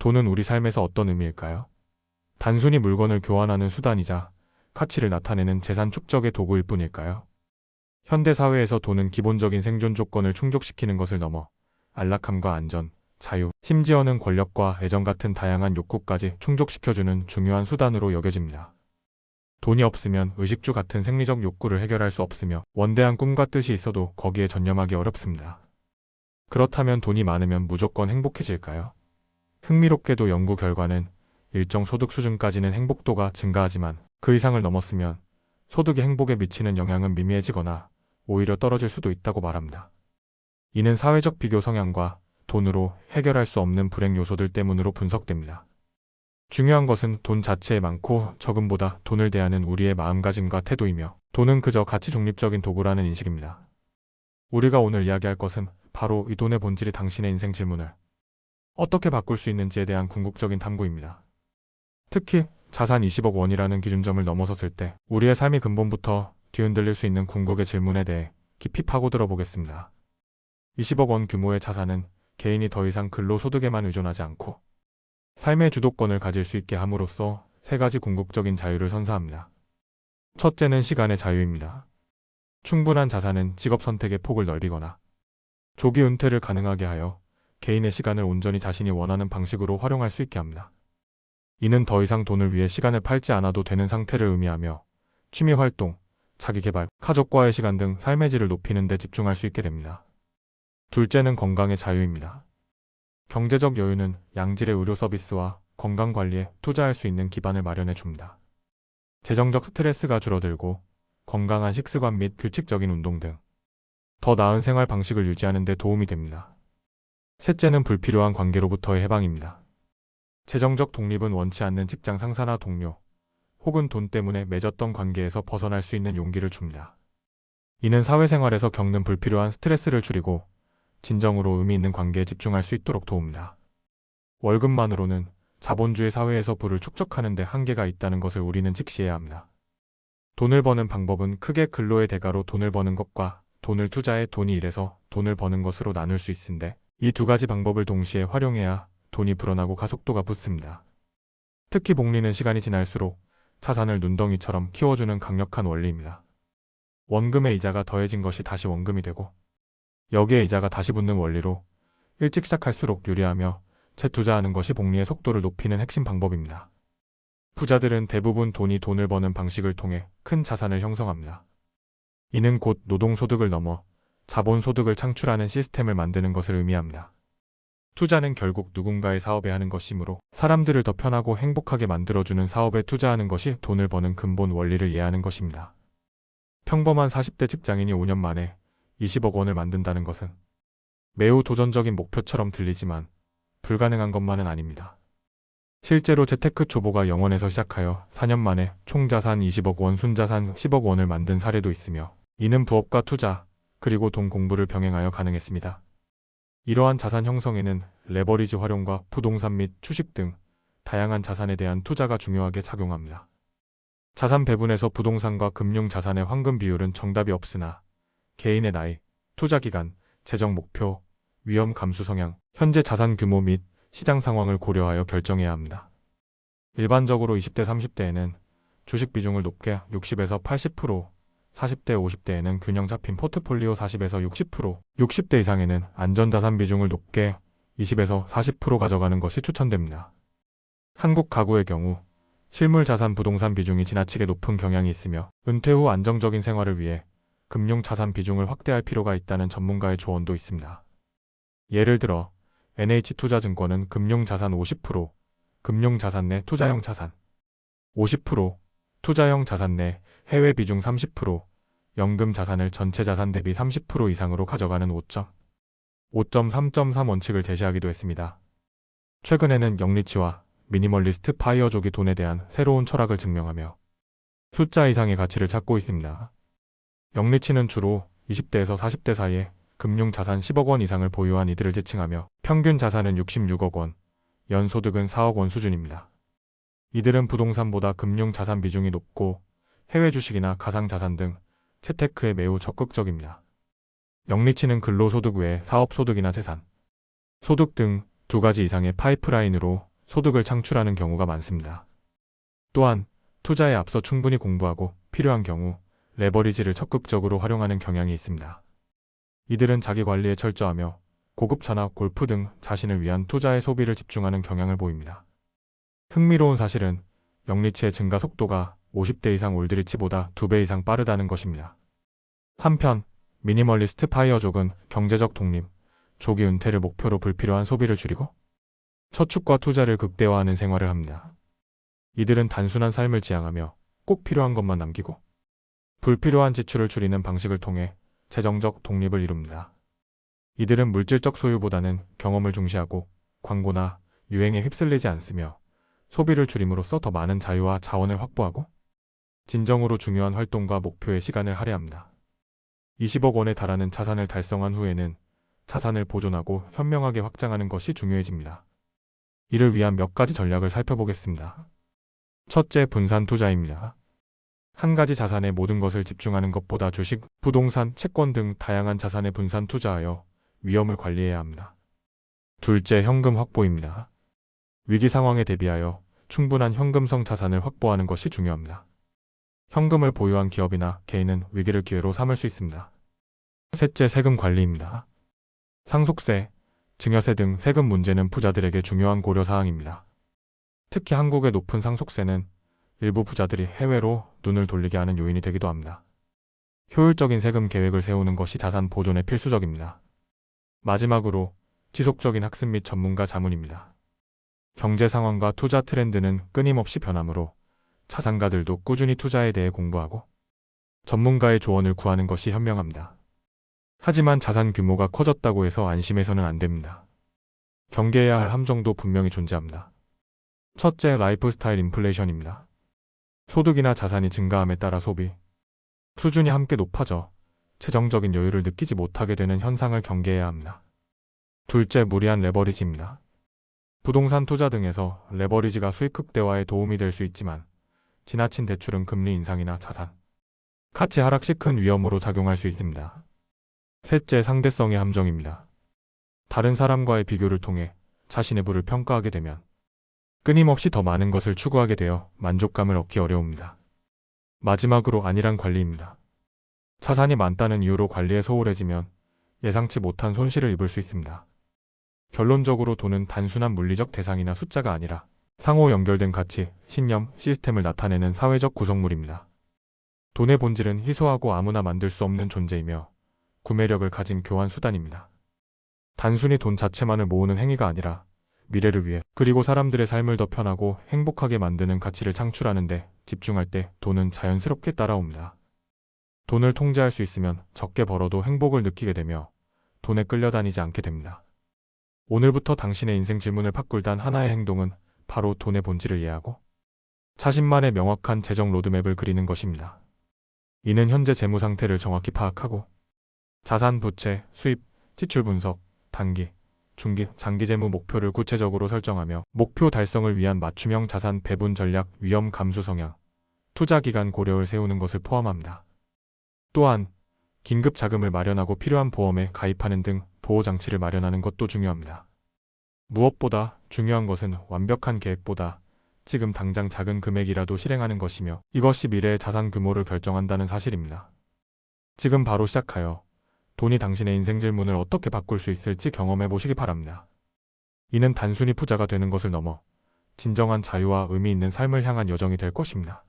돈은 우리 삶에서 어떤 의미일까요? 단순히 물건을 교환하는 수단이자 가치를 나타내는 재산 축적의 도구일 뿐일까요? 현대 사회에서 돈은 기본적인 생존 조건을 충족시키는 것을 넘어 안락함과 안전, 자유, 심지어는 권력과 애정 같은 다양한 욕구까지 충족시켜주는 중요한 수단으로 여겨집니다. 돈이 없으면 의식주 같은 생리적 욕구를 해결할 수 없으며 원대한 꿈과 뜻이 있어도 거기에 전념하기 어렵습니다. 그렇다면 돈이 많으면 무조건 행복해질까요? 흥미롭게도 연구 결과는 일정 소득 수준까지는 행복도가 증가하지만 그 이상을 넘었으면 소득이 행복에 미치는 영향은 미미해지거나 오히려 떨어질 수도 있다고 말합니다. 이는 사회적 비교 성향과 돈으로 해결할 수 없는 불행 요소들 때문으로 분석됩니다. 중요한 것은 돈 자체에 많고 적음보다 돈을 대하는 우리의 마음가짐과 태도이며 돈은 그저 가치 중립적인 도구라는 인식입니다. 우리가 오늘 이야기할 것은 바로 이 돈의 본질이 당신의 인생 질문을 어떻게 바꿀 수 있는지에 대한 궁극적인 탐구입니다. 특히 자산 20억 원이라는 기준점을 넘어섰을 때 우리의 삶이 근본부터 뒤흔들릴 수 있는 궁극의 질문에 대해 깊이 파고들어 보겠습니다. 20억 원 규모의 자산은 개인이 더 이상 근로소득에만 의존하지 않고 삶의 주도권을 가질 수 있게 함으로써 세 가지 궁극적인 자유를 선사합니다. 첫째는 시간의 자유입니다. 충분한 자산은 직업 선택의 폭을 넓히거나 조기 은퇴를 가능하게 하여 개인의 시간을 온전히 자신이 원하는 방식으로 활용할 수 있게 합니다. 이는 더 이상 돈을 위해 시간을 팔지 않아도 되는 상태를 의미하며 취미 활동, 자기 개발, 가족과의 시간 등 삶의 질을 높이는 데 집중할 수 있게 됩니다. 둘째는 건강의 자유입니다. 경제적 여유는 양질의 의료 서비스와 건강 관리에 투자할 수 있는 기반을 마련해 줍니다. 재정적 스트레스가 줄어들고 건강한 식습관 및 규칙적인 운동 등 더 나은 생활 방식을 유지하는 데 도움이 됩니다. 셋째는 불필요한 관계로부터의 해방입니다. 재정적 독립은 원치 않는 직장 상사나 동료, 혹은 돈 때문에 맺었던 관계에서 벗어날 수 있는 용기를 줍니다. 이는 사회생활에서 겪는 불필요한 스트레스를 줄이고 진정으로 의미 있는 관계에 집중할 수 있도록 도웁니다. 월급만으로는 자본주의 사회에서 부를 축적하는 데 한계가 있다는 것을 우리는 직시해야 합니다. 돈을 버는 방법은 크게 근로의 대가로 돈을 버는 것과 돈을 투자해 돈이 일해서 돈을 버는 것으로 나눌 수 있는데 이 두 가지 방법을 동시에 활용해야 돈이 불어나고 가속도가 붙습니다. 특히 복리는 시간이 지날수록 자산을 눈덩이처럼 키워주는 강력한 원리입니다. 원금의 이자가 더해진 것이 다시 원금이 되고 여기에 이자가 다시 붙는 원리로 일찍 시작할수록 유리하며 재투자하는 것이 복리의 속도를 높이는 핵심 방법입니다. 부자들은 대부분 돈이 돈을 버는 방식을 통해 큰 자산을 형성합니다. 이는 곧 노동소득을 넘어 자본소득을 창출하는 시스템을 만드는 것을 의미합니다. 투자는 결국 누군가의 사업에 하는 것이므로 사람들을 더 편하고 행복하게 만들어주는 사업에 투자하는 것이 돈을 버는 근본 원리를 이해하는 것입니다. 평범한 40대 직장인이 5년 만에 20억 원을 만든다는 것은 매우 도전적인 목표처럼 들리지만 불가능한 것만은 아닙니다. 실제로 재테크 초보가 영원에서 시작하여 4년 만에 총 자산 20억 원, 순자산 10억 원을 만든 사례도 있으며 이는 부업과 투자, 그리고 돈 공부를 병행하여 가능했습니다. 이러한 자산 형성에는 레버리지 활용과 부동산 및 주식 등 다양한 자산에 대한 투자가 중요하게 작용합니다. 자산 배분에서 부동산과 금융 자산의 황금 비율은 정답이 없으나 개인의 나이, 투자 기간, 재정 목표, 위험 감수 성향, 현재 자산 규모 및 시장 상황을 고려하여 결정해야 합니다. 일반적으로 20대 30대에는 주식 비중을 높게 60에서 80%, 40대 50대에는 균형 잡힌 포트폴리오 40에서 60%, 60대 이상에는 안전자산 비중을 높게 20에서 40% 가져가는 것이 추천됩니다. 한국 가구의 경우 실물 자산 부동산 비중이 지나치게 높은 경향이 있으며 은퇴 후 안정적인 생활을 위해 금융 자산 비중을 확대할 필요가 있다는 전문가의 조언도 있습니다. 예를 들어 NH투자증권은 금융 자산 50%, 금융 자산 내 투자형 자산 50%, 투자형 자산 내 해외 비중 30%, 연금 자산을 전체 자산 대비 30% 이상으로 가져가는 5점, 5.3.3 원칙을 제시하기도 했습니다. 최근에는 영리치와 미니멀리스트 파이어족이 돈에 대한 새로운 철학을 증명하며 숫자 이상의 가치를 찾고 있습니다. 영리치는 주로 20대에서 40대 사이에 금융 자산 10억 원 이상을 보유한 이들을 지칭하며 평균 자산은 66억 원, 연소득은 4억 원 수준입니다. 이들은 부동산보다 금융 자산 비중이 높고 해외 주식이나 가상 자산 등 채테크에 매우 적극적입니다. 영리치는 근로소득 외에 사업소득이나 재산, 소득 등 두 가지 이상의 파이프라인으로 소득을 창출하는 경우가 많습니다. 또한 투자에 앞서 충분히 공부하고 필요한 경우 레버리지를 적극적으로 활용하는 경향이 있습니다. 이들은 자기 관리에 철저하며 고급차나 골프 등 자신을 위한 투자에 소비를 집중하는 경향을 보입니다. 흥미로운 사실은 영리치의 증가 속도가 50대 이상 올드리치보다 2배 이상 빠르다는 것입니다. 한편 미니멀리스트 파이어족은 경제적 독립, 조기 은퇴를 목표로 불필요한 소비를 줄이고 저축과 투자를 극대화하는 생활을 합니다. 이들은 단순한 삶을 지향하며 꼭 필요한 것만 남기고 불필요한 지출을 줄이는 방식을 통해 재정적 독립을 이룹니다. 이들은 물질적 소유보다는 경험을 중시하고 광고나 유행에 휩쓸리지 않으며 소비를 줄임으로써 더 많은 자유와 자원을 확보하고 진정으로 중요한 활동과 목표에 시간을 할애합니다. 20억 원에 달하는 자산을 달성한 후에는 자산을 보존하고 현명하게 확장하는 것이 중요해집니다. 이를 위한 몇 가지 전략을 살펴보겠습니다. 첫째, 분산 투자입니다. 한 가지 자산에 모든 것을 집중하는 것보다 주식, 부동산, 채권 등 다양한 자산에 분산 투자하여 위험을 관리해야 합니다. 둘째, 현금 확보입니다. 위기 상황에 대비하여 충분한 현금성 자산을 확보하는 것이 중요합니다. 현금을 보유한 기업이나 개인은 위기를 기회로 삼을 수 있습니다. 셋째, 세금 관리입니다. 상속세, 증여세 등 세금 문제는 부자들에게 중요한 고려 사항입니다. 특히 한국의 높은 상속세는 일부 부자들이 해외로 눈을 돌리게 하는 요인이 되기도 합니다. 효율적인 세금 계획을 세우는 것이 자산 보존에 필수적입니다. 마지막으로 지속적인 학습 및 전문가 자문입니다. 경제 상황과 투자 트렌드는 끊임없이 변하므로 자산가들도 꾸준히 투자에 대해 공부하고 전문가의 조언을 구하는 것이 현명합니다. 하지만 자산 규모가 커졌다고 해서 안심해서는 안 됩니다. 경계해야 할 함정도 분명히 존재합니다. 첫째, 라이프 스타일 인플레이션입니다. 소득이나 자산이 증가함에 따라 소비 수준이 함께 높아져 재정적인 여유를 느끼지 못하게 되는 현상을 경계해야 합니다. 둘째, 무리한 레버리지입니다. 부동산 투자 등에서 레버리지가 수익 극대화에 도움이 될 수 있지만 지나친 대출은 금리 인상이나 자산 가치 하락 시 큰 위험으로 작용할 수 있습니다. 셋째, 상대성의 함정입니다. 다른 사람과의 비교를 통해 자신의 부를 평가하게 되면 끊임없이 더 많은 것을 추구하게 되어 만족감을 얻기 어려웁니다. 마지막으로 안일한 관리입니다. 자산이 많다는 이유로 관리에 소홀해지면 예상치 못한 손실을 입을 수 있습니다. 결론적으로 돈은 단순한 물리적 대상이나 숫자가 아니라 상호 연결된 가치, 신념, 시스템을 나타내는 사회적 구성물입니다. 돈의 본질은 희소하고 아무나 만들 수 없는 존재이며 구매력을 가진 교환 수단입니다. 단순히 돈 자체만을 모으는 행위가 아니라 미래를 위해 그리고 사람들의 삶을 더 편하고 행복하게 만드는 가치를 창출하는데 집중할 때 돈은 자연스럽게 따라옵니다. 돈을 통제할 수 있으면 적게 벌어도 행복을 느끼게 되며 돈에 끌려다니지 않게 됩니다. 오늘부터 당신의 인생 질문을 바꿀 단 하나의 행동은 바로 돈의 본질을 이해하고 자신만의 명확한 재정 로드맵을 그리는 것입니다. 이는 현재 재무 상태를 정확히 파악하고 자산, 부채, 수입, 지출 분석, 단기, 중기, 장기 재무 목표를 구체적으로 설정하며 목표 달성을 위한 맞춤형 자산 배분 전략, 위험 감수 성향, 투자 기간 고려를 세우는 것을 포함합니다. 또한 긴급 자금을 마련하고 필요한 보험에 가입하는 등 보호 장치를 마련하는 것도 중요합니다. 무엇보다 중요한 것은 완벽한 계획보다 지금 당장 작은 금액이라도 실행하는 것이며 이것이 미래의 자산 규모를 결정한다는 사실입니다. 지금 바로 시작하여 돈이 당신의 인생 질문을 어떻게 바꿀 수 있을지 경험해 보시기 바랍니다. 이는 단순히 부자가 되는 것을 넘어 진정한 자유와 의미 있는 삶을 향한 여정이 될 것입니다.